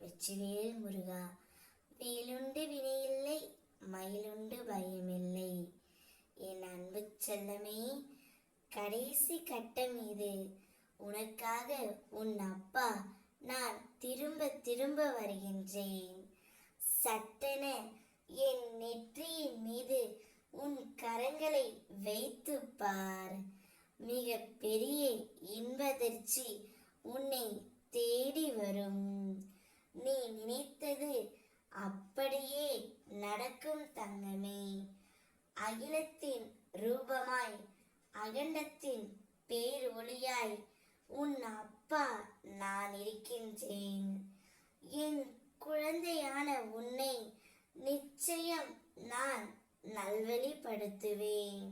வெற்றிவேல் முருகா வேலுண்டு வினையில்லை மயிலுண்டு பயமில்லை. என் அன்பு செல்லமே கடைசி கட்டம் இது. உனக்காக உன் அப்பா நான் திரும்ப திரும்ப வருகின்றேன். சட்டென என் நெற்றியின் மீது உன் கரங்களை வைத்து பார். மிக பெரிய இன்பதிர்ச்சி உன்னை தேடி வரும். நீ நினைத்தது அப்படியே நடக்கும் தங்கமே. அகிலத்தின் ரூபமாய் அகண்டத்தின் பேர் ஒளியாய் உன் அப்பா நான் இருக்கின்றேன். என் குழந்தையான உன்னை நிச்சயம் நான் நல்வழிப்படுத்துவேன்.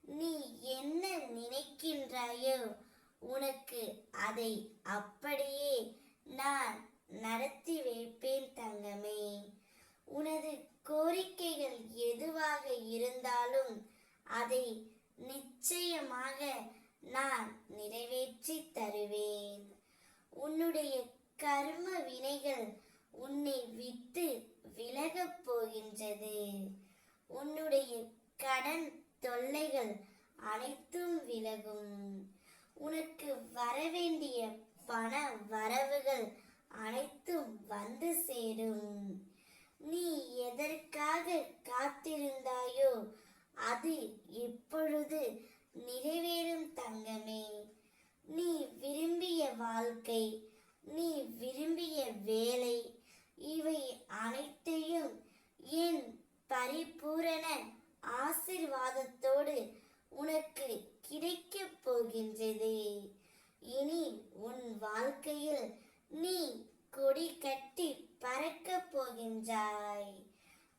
நீ என்ன நினைக்கின்றாயோ உனக்கு அதை அப்படியே நான் நடத்தி வைப்பேன் தங்கமே. உனது கோரிக்கைகள் எதுவாக இருந்தாலும் அதை நிச்சயமாக நான் நிறைவேற்றி தருவேன். உன்னுடைய கர்ம வினைகள் உன்னை விட்டு விலகப் போகின்றது. உன்னுடைய கடன் தொல்லைகள் அனைத்தும் விலகும். உனக்கு வரவேண்டிய பண வர அனைத்தும் வந்து சேரும் நீ எதற்காக காத்திருந்தாயோ அது இப்பொழுது நிறைவேறும் தங்கமே நீ விரும்பிய வாழ்க்கை. நீ விரும்பிய வேலை. இவை அனைத்தையும் என் பரிபூரண ஆசிர்வாதத்தோடு உனக்கு கிடைக்கப் போகின்றது. இனி உன் வாழ்க்கையில் நீ கொடி கட்டி பறக்கப் போகின்றாய்.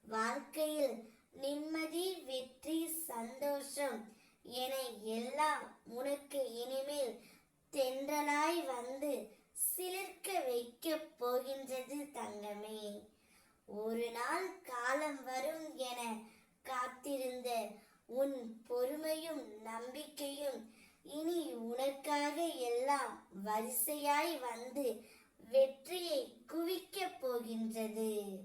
வாழ்க்கையில் நிம்மதி வெற்றி சந்தோஷம் என எல்லாம் உனக்கு காலம் வரும் என காத்திருந்த உன் பொறுமையும் நம்பிக்கையும் இனி உனக்காக எல்லாம் வரிசையாய் வந்து வெற்றியை குவிக்கப் போகின்றது.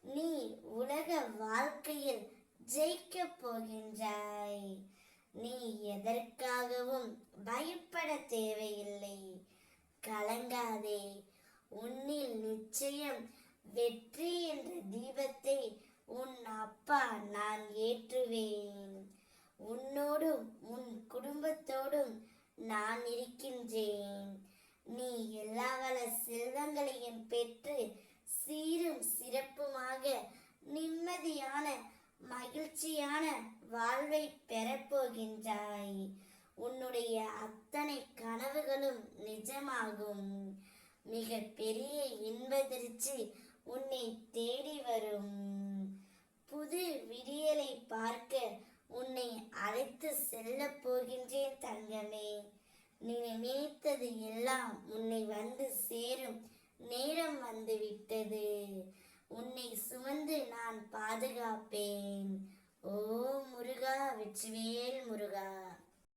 நீ உலக வாழ்க்கையில் ஜெயிக்கப் போகின்றாய். நீ எதற்காகவும் பயப்பட தேவையில்லை. கலங்காதே. உன்னில் நிச்சயம் வெற்றி என்ற தீபத்தை உன் அப்பா நான் ஏற்றுவேன். உன்னோடும் உன் குடும்பத்தோடும் நான் இருக்கின்றேன். நீ எல்லா வள செல்வங்களையும் பெற்று சீரும் சிறப்புமாக நிம்மதியான மகிழ்ச்சியான வாழ்வை பெறப்போகின்றாய் உன்னுடைய அத்தனை கனவுகளும் நிஜமாகும். மிக பெரிய இன்பதிர்ச்சி உன்னை தேடி வரும். நீ நினைத்தது எல்லாம் உன்னை வந்து சேரும். நேரம் வந்து விட்டது. உன்னை சுமந்து நான் பாதுகாப்பேன். ஓ முருகா வெற்றிவேல் முருகா.